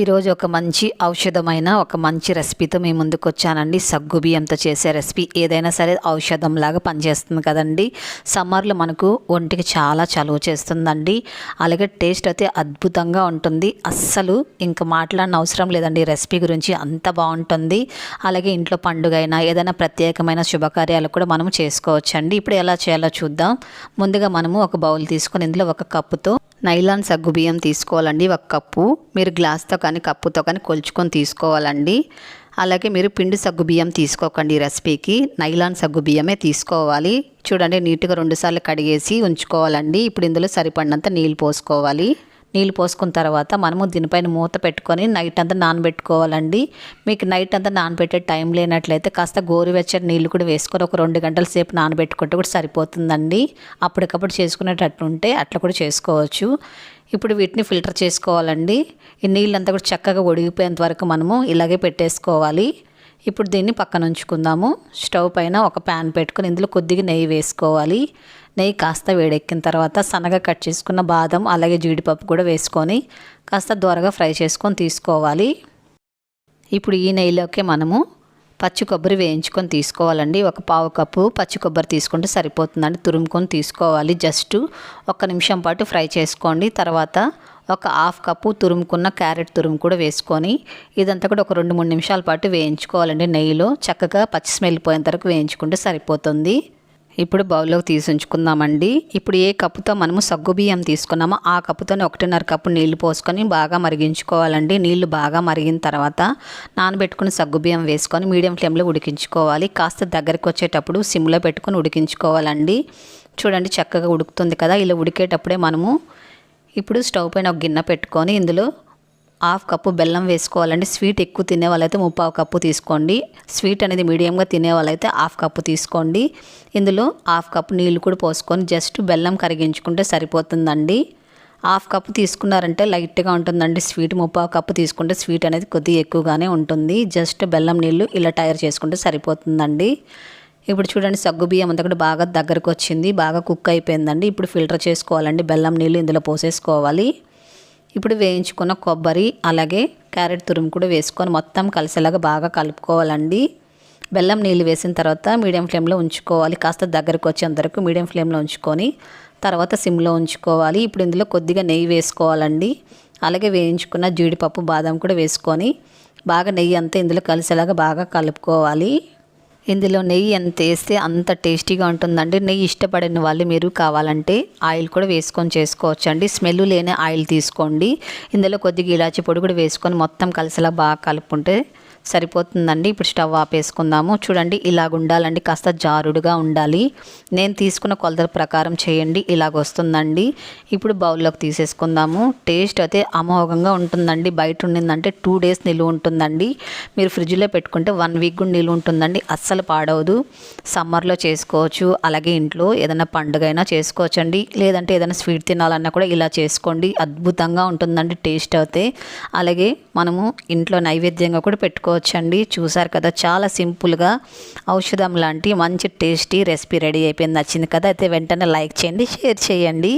ఈరోజు ఒక మంచి ఔషధమైన ఒక మంచి రెసిపీతో మీ ముందుకు వచ్చానండి సగ్గు బియ్యంతో చేసే రెసిపీ ఏదైనా సరే ఔషధం లాగా పనిచేస్తుంది కదండి. సమ్మర్లో మనకు ఒంటికి చాలా చలువ చేస్తుందండి. అలాగే టేస్ట్ అయితే అద్భుతంగా ఉంటుంది. అస్సలు ఇంకా మాట్లాడిన అవసరం లేదండి రెసిపీ గురించి. అంత బాగుంటుంది. అలాగే ఇంట్లో పండుగ అయినా ఏదైనా ప్రత్యేకమైన శుభకార్యాలు కూడా మనం చేసుకోవచ్చండి. ఇప్పుడు ఎలా చేయాలో చూద్దాం. ముందుగా మనము ఒక బౌల్ తీసుకొని ఇందులో ఒక కప్పుతో నైలాన్ సగ్గు బియ్యం తీసుకోవాలండి ఒక కప్పు. మీరు గ్లాస్తో కానీ కప్పుతో కానీ కొలుచుకొని తీసుకోవాలండి. అలాగే మీరు పిండి సగ్గు బియ్యం తీసుకోకండి ఈ రెసిపీకి. నైలాన్ సగ్గు బియ్యమే తీసుకోవాలి. చూడండి నీట్గా రెండుసార్లు కడిగేసి ఉంచుకోవాలండి. ఇప్పుడు ఇందులో సరిపడినంత నీళ్ళు పోసుకోవాలి. నీళ్ళు పోసుకున్న తర్వాత మనము దీనిపైన మూత పెట్టుకొని నైట్ అంతా నానబెట్టుకోవాలండి. మీకు నైట్ అంతా నానబెట్టే టైం లేనట్లయితే కాస్త గోరువెచ్చని నీళ్ళు కూడా వేసుకొని ఒక రెండు గంటల సేపు నానబెట్టుకుంటే కూడా సరిపోతుందండి. అప్పటికప్పుడు చేసుకునేటట్టు ఉంటే అట్లా కూడా చేసుకోవచ్చు. ఇప్పుడు వీటిని ఫిల్టర్ చేసుకోవాలండి. ఈ నీళ్ళంతా కూడా చక్కగా ఒడిగిపోయేంత వరకు మనము ఇలాగే పెట్టేసుకోవాలి. ఇప్పుడు దీన్ని పక్కన ఉంచుకుందాము. స్టవ్ పైన ఒక ప్యాన్ పెట్టుకొని ఇందులో కొద్దిగా నెయ్యి వేసుకోవాలి. నెయ్యి కాస్త వేడెక్కిన తర్వాత సన్నగా కట్ చేసుకున్న బాదం అలాగే జీడిపప్పు కూడా వేసుకొని కాస్త దూరగా ఫ్రై చేసుకొని తీసుకోవాలి. ఇప్పుడు ఈ నెయ్యిలోకి మనము పచ్చి కొబ్బరి వేయించుకొని తీసుకోవాలండి. ఒక పావు కప్పు పచ్చి కొబ్బరి తీసుకుంటే సరిపోతుందండి. తురుముకొని తీసుకోవాలి. జస్ట్ ఒక నిమిషం పాటు ఫ్రై చేసుకోండి. తర్వాత ఒక హాఫ్ కప్పు తురుముకున్న క్యారెట్ తురుము కూడా వేసుకొని ఇదంతా కూడా ఒక రెండు మూడు నిమిషాల పాటు వేయించుకోవాలండి. నెయ్యిలో చక్కగా పచ్చి స్మెల్ పోయేంత వరకు వేయించుకుంటే సరిపోతుంది. ఇప్పుడు బౌల్లోకి తీసి ఉంచుకుందామండి ఇప్పుడు ఏ కప్పుతో మనము సగ్గు బియ్యం తీసుకున్నామో ఆ కప్పుతోనే ఒకటిన్నర కప్పు నీళ్ళు పోసుకొని బాగా మరిగించుకోవాలండి. నీళ్ళు బాగా మరిగిన తర్వాత నానబెట్టుకుని సగ్గు బియ్యం వేసుకొని మీడియం ఫ్లేమ్లో ఉడికించుకోవాలి. కాస్త దగ్గరికి వచ్చేటప్పుడు సిమ్లో పెట్టుకొని ఉడికించుకోవాలండి. చూడండి చక్కగా ఉడుకుతుంది కదా. ఇలా ఉడికేటప్పుడే మనము ఇప్పుడు స్టవ్ పైన ఒక గిన్నె పెట్టుకొని ఇందులో హాఫ్ కప్పు బెల్లం వేసుకోవాలండి స్వీట్ ఎక్కువ తినే వాళ్ళైతే ముప్పావు కప్పు తీసుకోండి. స్వీట్ అనేది మీడియంగా తినే వాళ్ళైతే హాఫ్ కప్పు తీసుకోండి. ఇందులో హాఫ్ కప్పు నీళ్ళు కూడా పోసుకొని జస్ట్ బెల్లం కరిగించుకుంటే సరిపోతుందండి. హాఫ్ కప్పు తీసుకున్నారంటే లైట్గా ఉంటుందండి. స్వీట్ ముప్పావు కప్పు తీసుకుంటే స్వీట్ అనేది కొద్దిగా ఎక్కువగానే ఉంటుంది. జస్ట్ బెల్లం నీళ్ళు ఇలా తయారు చేసుకుంటే సరిపోతుందండి. ఇప్పుడు చూడండి సగ్గు బియ్యం అంతా కూడా బాగా దగ్గరకు వచ్చింది. బాగా కుక్ అయిపోయిందండి. ఇప్పుడు ఫిల్టర్ చేసుకోవాలండి. బెల్లం నీళ్ళు ఇందులో పోసేసుకోవాలి. ఇప్పుడు వేయించుకున్న కొబ్బరి అలాగే క్యారెట్ తురుము కూడా వేసుకొని మొత్తం కలిసేలాగా బాగా కలుపుకోవాలండి. బెల్లం నీళ్ళు వేసిన తర్వాత మీడియం ఫ్లేమ్లో ఉంచుకోవాలి. కాస్త దగ్గరకు వచ్చేంత వరకు మీడియం ఫ్లేమ్లో ఉంచుకొని తర్వాత సిమ్లో ఉంచుకోవాలి. ఇప్పుడు ఇందులో కొద్దిగా నెయ్యి వేసుకోవాలండి. అలాగే వేయించుకున్న జీడిపప్పు బాదం కూడా వేసుకొని బాగా నెయ్యి అంతా ఇందులో కలిసేలాగా బాగా కలుపుకోవాలి. ఇందులో నెయ్యి ఎంత వేస్తే అంత టేస్టీగా ఉంటుందండి. నెయ్యి ఇష్టపడిన వాళ్ళు మీరు కావాలంటే ఆయిల్ కూడా వేసుకొని చేసుకోవచ్చు అండి స్మెల్ లేని ఆయిల్ తీసుకోండి. ఇందులో కొద్దిగా ఇలాచి పొడి కూడా వేసుకొని మొత్తం కలిసిలా బాగా కలుపుకుంటే సరిపోతుందండి. ఇప్పుడు స్టవ్ ఆపేసుకుందాము. చూడండి ఇలాగ ఉండాలండి. కాస్త జారుడుగా ఉండాలి. నేను తీసుకున్న కొలతల ప్రకారం చేయండి. ఇలాగ వస్తుందండి. ఇప్పుడు బౌల్లోకి తీసేసుకుందాము. టేస్ట్ అయితే అమోఘంగా ఉంటుందండి. బయట ఉండిందంటే టూ డేస్ నిలువ ఉంటుందండి. మీరు ఫ్రిడ్జ్లో పెట్టుకుంటే వన్ వీక్ కూడా నిలువ ఉంటుందండి. అస్సలు పాడవదు. సమ్మర్లో చేసుకోవచ్చు. అలాగే ఇంట్లో ఏదైనా పండుగ అయినా చేసుకోవచ్చు అండి లేదంటే ఏదైనా స్వీట్ తినాలన్నా కూడా ఇలా చేసుకోండి. అద్భుతంగా ఉంటుందండి టేస్ట్ అయితే. అలాగే మనము ఇంట్లో నైవేద్యంగా కూడా పెట్టుకో చేసుకోవచ్చండి. చూసారు కదా చాలా సింపుల్గా ఔషధం లాంటి మంచి టేస్టీ రెసిపీ రెడీ అయిపోయింది. నచ్చింది కదా అయితే వెంటనే లైక్ చేయండి షేర్ చేయండి.